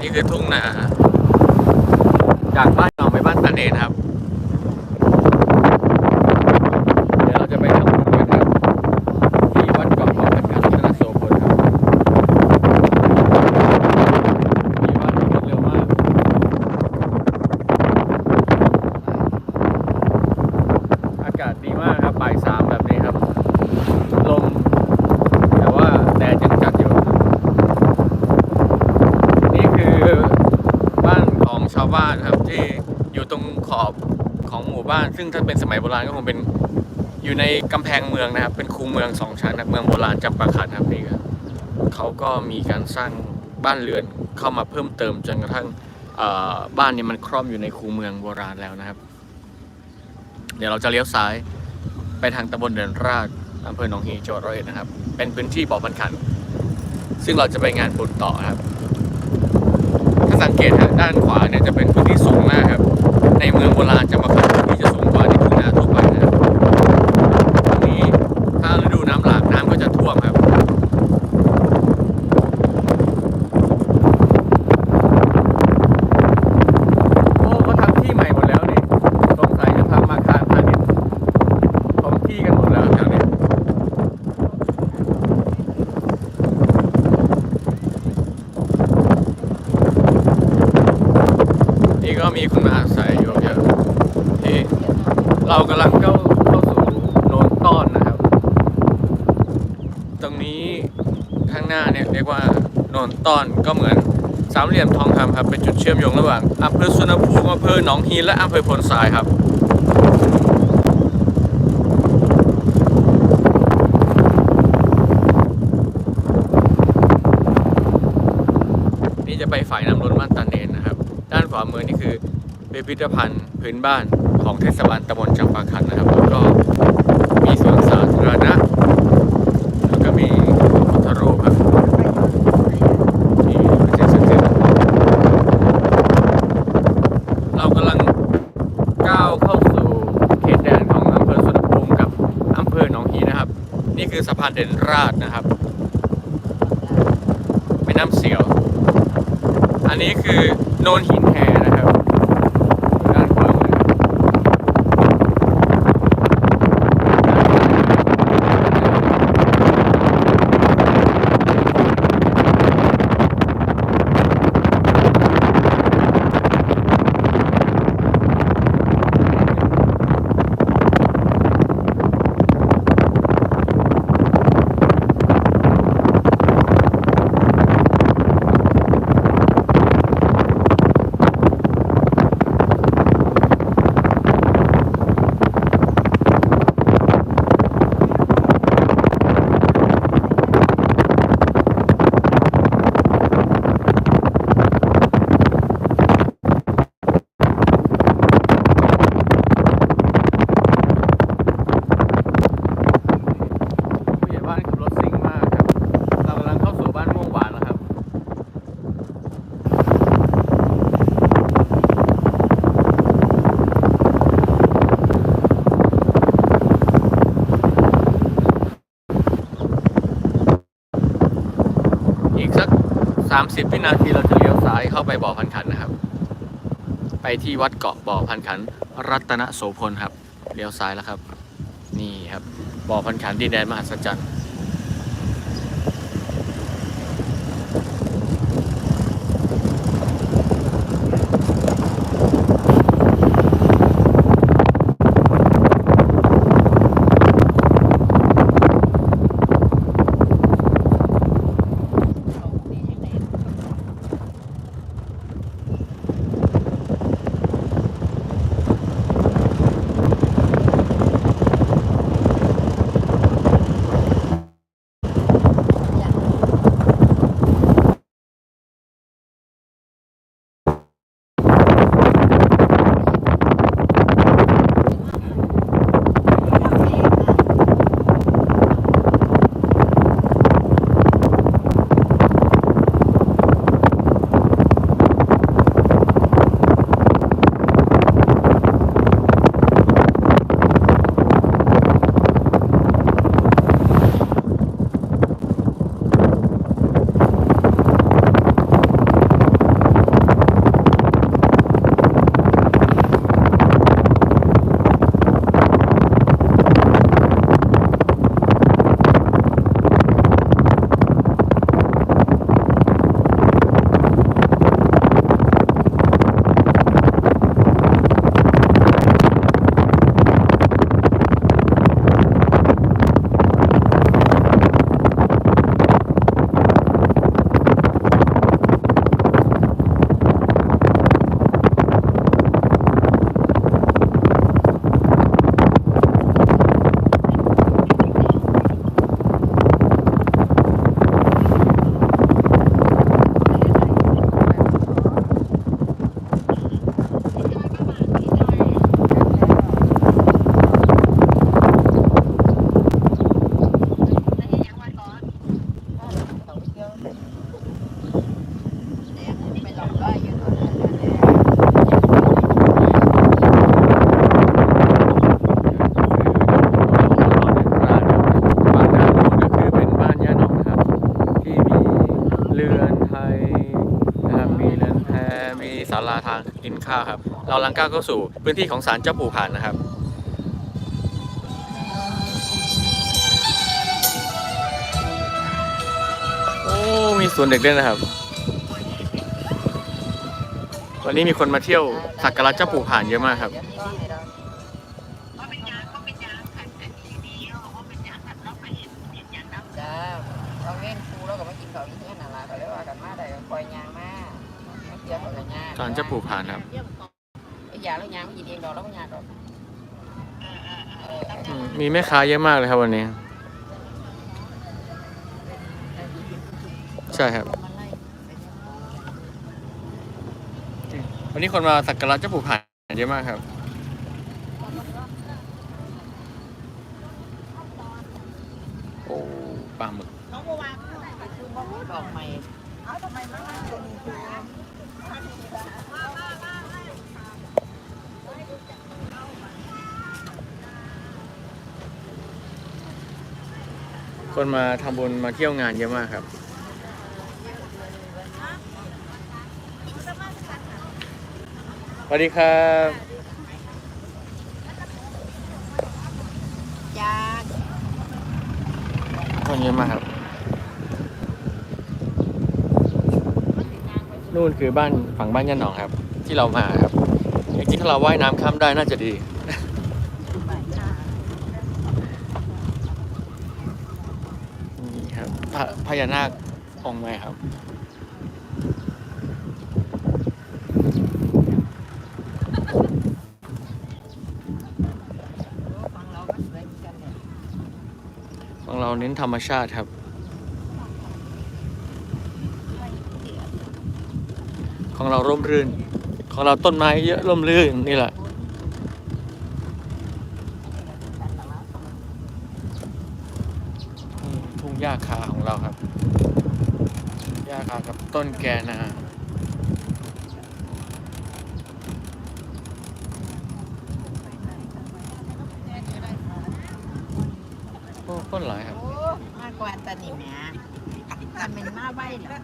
นี่คือทุ่งนาจากบ้านเราไปบ้านตาเนนครับ เดี๋ยวเราจะไปทำบุญกันครับ ที่วัดเกาะบ่อพันกันชนะโสพลครับมีบ้านรถเร็วมาก อากาศดีมากครับบ่ายสามแบบนี้ครับ ลม แต่ว่าแดดยังจัดอยู่ครับนี่คือบ้านของชาว บ้านครับ ที่อยู่ตรงขอบของหมู่บ้าน ซึ่งถ้าเป็นสมัยโบราณก็คงเป็นอยู่ในกำแพงเมืองนะครับ เป็นคูเมืองสองชั้นนะเมืองโบราณจำปาขันครับนี่ครับเขาก็มีการสร้างบ้านเรือนเข้ามาเพิ่มเติมจนกระทั่งบ้านนี้มันครอบอยู่ในคูเมืองโบราณแล้วนะครับ เดี๋ยวเราจะเลี้ยวซ้ายไปทางตำบลเดินราชอำเภอหนองฮีจังหวัดร้อยเอ็ดนะครับ เป็นพื้นที่บ่อพันขัน ซึ่งเราจะไปงานบุญต่อครับ สังเกตฮะด้านขวาเนี่ยจะเป็นพื้นที่สูงมากครับ ในเมืองโบราณจะมาขันที่จะสูงกว่าที่ทุ่งนาทั่วไปนะครับตรงนี้ถ้าฤดูน้ำหลากน้ำก็จะท่วมครับ โอ้เขาทำที่ใหม่หมดแล้วนี่สงสัยจะทำอาคารพาณิชย์ของที่กันหมดแล้วแถวนี้นี่ก็มีคนมาอาศัยอยู่เยอะที่เรากำลังเข้าเข้าสู่โนนต้อนนะครับ ตรงนี้ข้างหน้าเนี่ยเรียกว่าโนนต้อนก็เหมือนสามเหลี่ยมทองคำครับเป็นจุดเชื่อมโยงระหว่างอำเภอสุวรรณภูมิอำเภอหนองฮีและอำเภอพลทรายครับนี่จะไปฝ่ายน้ำล้นบ้านตาเนนนะครับ ด้านขวามือนี่คือพิพิธภัณฑ์พื้นบ้าน ของเทศบาลตำบลจำปาขันนะครับแล้วก็มีสวนสาธารณะแล้วก็มีพุทธรูปครับที่ประเทศสังเกตเรากำลังก้าวเข้าสู่เขตแดนของอำเภอสุวรรภูมิกับอำเภอหนองฮีนะครับ นี่คือสะพานเด่นราชนะครับแม่น้ำเสียว อันนี้คือโนนหินแหนะครับ ด้านขวามือผู้ใหญ่บ้านขับรถซิ่งมากครับ เรากำลังเข้าสู่บ้านม่วงหวานแล้วครับ อีกสัก 30วินาทีเราจะเลี้ยวซ้ายเข้าไปบ่อพันขันนะครับ ไปที่วัดเกาะบ่อพันขัน รัตนโสพลครับ เลี้ยวซ้ายแล้วครับ นี่ครับบ่อพันขันดินแดนมหัศจรรย์ ข้าวครับ เราลังก้าวเข้าสู่พื้นที่ของศาลเจ้าปู่ผ่านนะครับโอ้มีสวนเด็กด้วยนะครับ วันนี้มีคนมาเที่ยวสักการะเจ้าปู่ผ่านเยอะมากครับ ยวกับยางศาลเจ้าปู่ผ่านครับไอ้ยาแล้วยางไม่กินเองดอกแล้วก็ยางดอกเอออืมมีแม่ค้าเยอะมากเลยครับวันนี้ ใช่ครับ วันนี้คนมาสักการะเจ้าปู่ผ่านเยอะมากครับโอ้ปลาหมึกดอกใหม่ คนมาทำบุญมาเที่ยวงานเยอะมากครับ สวัสดีครับยาคนเยอะมากครับ นู่นคือบ้านฝั่งบ้านย่าหนองครับ ที่เรามาครับจริงๆถ้าเราว่ายน้ำข้ามได้น่าจะดี นี่ครับ พญานาคองค์ใหมครับฟังเราก็สวยเหมือนกันเนี่ยของเราเน้นธรรมชาติครับ ของเราร่มรื่น ของเราต้นไม้เยอะร่มรื่นนี่แหละนี่ทุ่ง หญ้าคาของเราครับหญ้าคากับต้นแกนาโอ้ต้นหลายครับโอ้มากกว่าตานี่แหม่ทำเป็นมาไว้เหรอ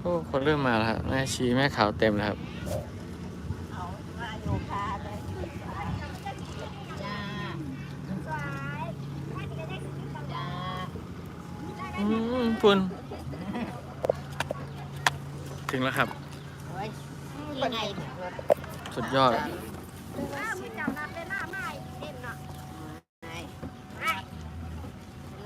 โอ้ คนเริ่มมาแล้วครับ แม่ชีแม่ขาวเต็มแล้วครับ เอาว่าโยคะเลยจ้าจ้า อืม คุณถึงแล้วครับโอ้ยยังไงเนี่ยสุดยอดไหน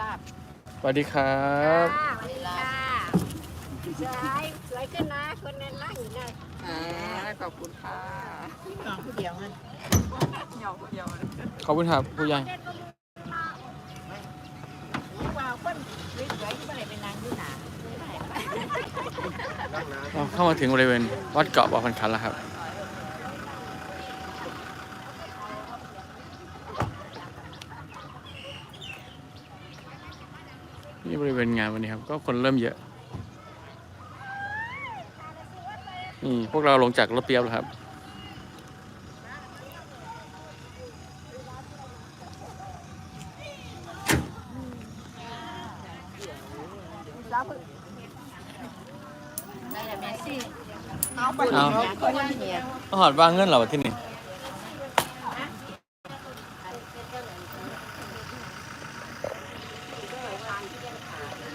ลาบสวัสดีครับเวลาสวยสวยขึ้นนะคนนั้นล่างอยู่นะอ่าขอบคุณค่ะน้องผู้เดียวมันเดียวผู้เดียวเลยขอบคุณครับผู้ใหญ่นี่ว่าคนสวยๆที่บ้านไหนเป็นนางอยู่หนาไม่ได้ปะ เราเข้ามาถึงบริเวณวัดเกาะบ่อพันคันแล้วครับ นี่บริเวณงานวันนี้ครับ ก็คนเริ่มเยอะ นี่ พวกเราลงจากรถเปียบแล้วครับได้แต่แม่ซี่ เอาไปเอาคนเนี่ยต้องหอดวางเงินเหรอวะที่นี่